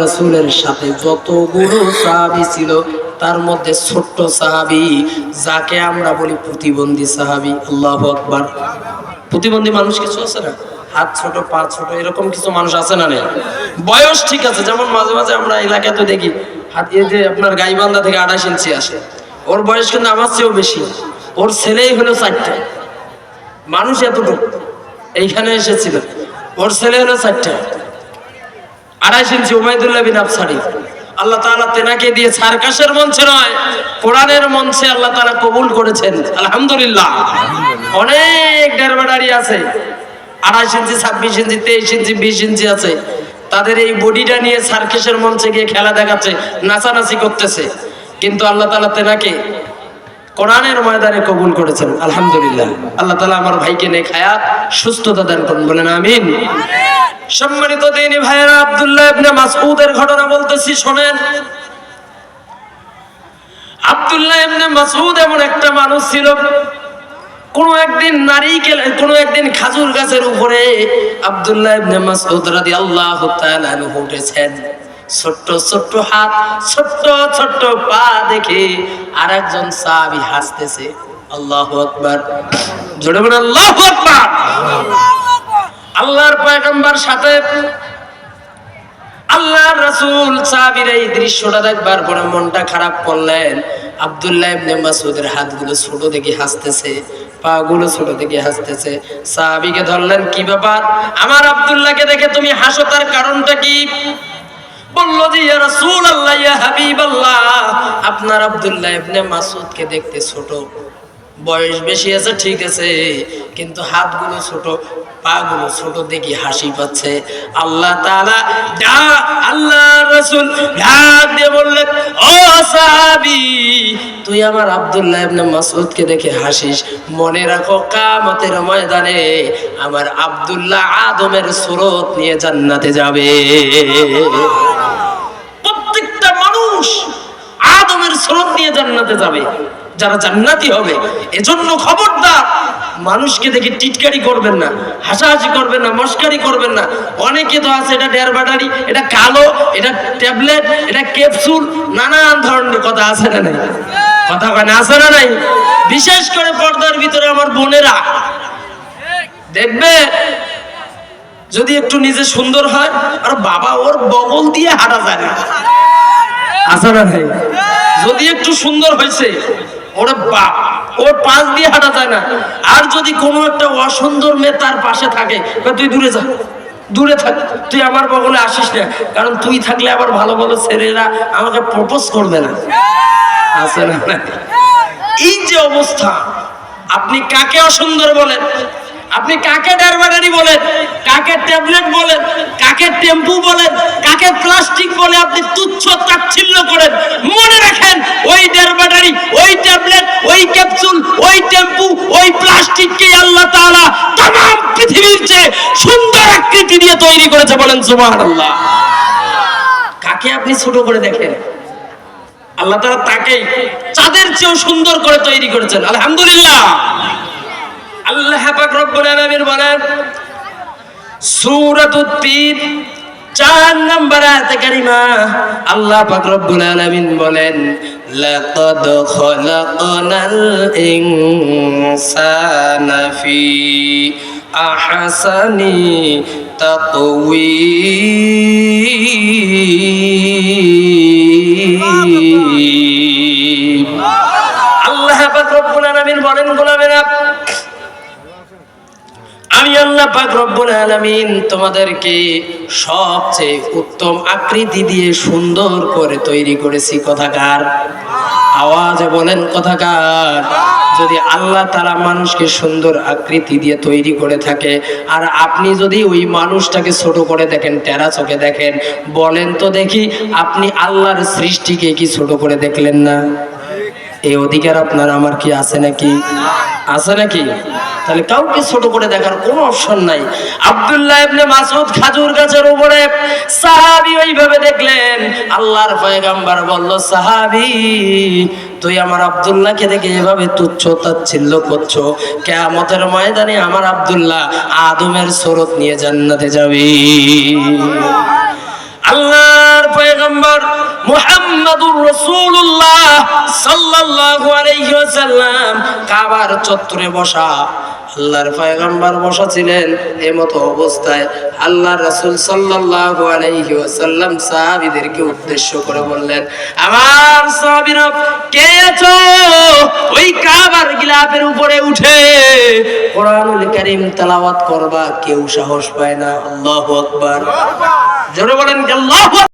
রসুলের সাথে যতগুলো সাহাবি ছিল, তার মধ্যে ছোট্ট সাহাবি, যাকে আমরা বলি প্রতিবন্ধী সাহাবি, আল্লাহ আকবার। প্রতিবন্ধী মানুষ কিছু আছে না? হাত ছোট, পা ছোট, এরকম কিছু মানুষ আছে না নেই? বয়স ঠিক আছে, যেমন মাঝে মাঝে আমরা এলাকায় তো দেখি, হাত যে আপনার গাইবান্ধা থেকে আঠাশ ইঞ্চি আসে, ওর বয়স কিন্তু আমার চেয়েও বেশি, ওর ছেলেই হলো চারটে। মানুষ এতটুকু, এইখানে এসেছিল। ওর ছেলে হলো চারটা। আড়াইশ ইঞ্চি উমাইদুল্লাহ বিন আফসারি। আল্লাহ তাআলা তেনাকে দিয়ে সার্কাসের মঞ্চে নয় কোরআনের মঞ্চে আল্লাহ তাআলা কবুল করেছেন। আলহামদুলিল্লাহ। অনেক ডেরবাডারি আছে। আড়াইশ ইঞ্চি ছাব্বিশ ইঞ্চি তেইশ ইঞ্চি বিশ ইঞ্চি আছে। তাদের এই বডিটা নিয়ে সার্কাসের মঞ্চে গিয়ে খেলা দেখাচ্ছে নাচানাচি করতেছে। কিন্তু আল্লাহ তাআলা তেনাকে কোরআনের ময়দানে কবুল করেছেন, আলহামদুলিল্লাহ। আল্লাহ তালা আমার ভাইকে নেক হায়াত, সুস্থতা দান করুন, বলেন আমিন। সম্মানিত দিনী ভাইয়েরা, আব্দুল্লাহ ইবনে মাসউদের ঘটনা বলতেছি, শোনেন। আব্দুল্লাহ ইবনে মাসউদ এমন একটা মানুষ ছিল, কোন একদিন নারিকেল কোন একদিন খাজুর গাছের উপরে আব্দুল্লাহ ইবনে মাসউদ রাদিয়াল্লাহু তাআলা আনহু উঠেছেন। ছোট্ট ছোট্ট হাত, ছোট্ট ছোট্ট পা দেখে আর একজন সাহাবী হাসতেছে। আল্লাহু আকবার। জোরে বলেন, আল্লাহু আকবার। আল্লাহর পয়গম্বর সাথে আল্লাহর রাসূল সাহাবীর এই দৃশ্যটা দেখবার পরে মনটা খারাপ করলেন। আব্দুল্লাহ ইবনে মাসউদের হাতগুলো ছোট দেখে হাসতেছে, পাগুলো ছোট দেখে হাসতেছে। সাহাবীকে ধরলেন, কি ব্যাপার? আমার আব্দুল্লাহকে দেখে তুমি হাসো, তার কারণটা কি? বলল যে, ইয়া রাসূলুল্লাহ, ইয়া আপনার আব্দুল্লাহ ইবনে মাসউদকে দেখতে ছোট। বয়স বেশি আছে, ঠিক আছে, কিন্তু হাতগুলো ছোট, পাগুলো ছোট, দেখি হাসি পাচ্ছে। আল্লাহ তাআলা ডা আল্লাহ রাসূল ডাক দিয়ে বললেন, ও সাহাবী তুই আমার আব্দুল্লাহ ইবনে মাসউদকে দেখে হাসিস। মনে রাখো, কিয়ামতের ময়দানে আমার আব্দুল্লাহ আদমের সুরত নিয়ে জান্নাতে যাবে। প্রত্যেকটা মানুষ আদমের স্রোত নিয়ে জান্নাতে যাবে। যারা জান্নাতি হবে, এজন্য খবরদার। মানুষকে দেখে টিটকারি করবেন না, হাসাহাসি করবেন না, মস্কারি করবেন না। অনেকে তো আছে, এটা ডের বাটারি এটা কালো, এটা ট্যাবলেট, এটা ক্যাপসুল, নানান ধরনের কথা আছে না নাই? কথা কয় আছে না নাই? বিশেষ করে পর্দার ভিতরে আমার বোনেরা। দেখবে, যদি একটু নিজে সুন্দর হয়, আর বাবা ওর বগল দিয়ে হাঁটা যায় আসা না যদি একটু সুন্দর হয়েছে, ওর বাপ ওর পাশ দিয়ে হাঁটা যায় না। আর যদি কোনো একটা অসুন্দর মেয়ে তার পাশে থাকে তুই দূরে যা, দূরে থাক, তুই আমার বগলে আসিস না। কারণ তুই থাকলে আবার ভালো ভালো ছেলেরা আমাকে প্রপোজ করবে না। আছে না এই যে অবস্থা আপনি কাকে অসুন্দর বলেন আপনি কাকে ডারবাডারি বলেন কাকে ট্যাবলেট বলেন কাকে টেম্পু বলেন কাকে প্লাস্টিক বলে আপনি তুচ্ছ তাচ্ছিল্য করেন মনে রাখেন ওই ডারবাডারি ওই ট্যাবলেট ওই ক্যাপসুল ওই টেম্পু ওই প্লাস্টিককে আল্লাহ তাআলা तमाम পৃথিবীর চেয়ে সুন্দর আকৃতি দিয়ে তৈরি করেছে বলেন সুবহানাল্লাহ কাকে আপনি ছোট করে দেখেন আল্লাহ তাআলা তাকেই চাঁদের চেয়েও সুন্দর করে তৈরি করেছেন। আলহামদুলিল্লাহ। আল্লাহ পাক রব্বুল বলেন সূরাতুত তিন, চার নম্বর আয়াতে কারিমা, আল্লাহ পাক রব্বুল আলামিন বলেন, লাকাদ খলাকনাল ইনসানা ফি আহসানি তাকওয়িম আমি আল্লাহ পাক রব্বুল আলামিন তোমাদেরকে সবচেয়ে উত্তম আকৃতি দিয়ে সুন্দর করে তৈরি করেছি, কথাকার। আওয়াজে বলেন, কথাকার। যদি আল্লাহ তারা মানুষকে সুন্দর আকৃতি দিয়ে তৈরি করে থাকে, আর আপনি যদি ওই মানুষটাকে ছোট করে দেখেন, টেরা চোখে দেখেন, বলেন তো দেখি আপনি আল্লাহর সৃষ্টিকে কি ছোট করে দেখলেন না? এই অধিকার আপনার, আমার কি আছে নাকি? আছে নাকি? তাহলে কাউকে ছোট করে দেখার কোনো অপশন নাই। আব্দুল্লাহ ইবনে মাসউদ খাজুর গাছের উপরে সাহাবী ওইভাবে দেখলেন। আল্লাহর পয়গাম্বার বলল, সাহাবী, তুই আমার আব্দুল্লাহকে দেখে এভাবে তুচ্ছ, তাচ্ছিল্য করছ। কেয়ামতের ময়দানে আমার আব্দুল্লাহ আদমের স্বরূপ নিয়ে জান্নাতে যাবি। পয়গম্বর মুহাম্মাদুর রাসূলুল্লাহ সাল্লাল্লাহু আলাইহি ওয়াসাল্লাম কাবার চত্বরে বসা। আল্লাহর পয়গম্বর বসা ছিলেন এমতো অবস্থায়। আল্লাহর রাসূল সাল্লাল্লাহু আলাইহি ওয়াসাল্লাম সাহাবীদেরকে উদ্দেশ্য করে বললেন, আমার সাহাবীরা, কে আছো? ওই কাবার গিলাফের উপরে উঠে কোরআনুল কারীম তেলাওয়াত করবা, কেউ সাহস পায় না। আল্লাহু আকবার। জোরে বলেন আল্লাহু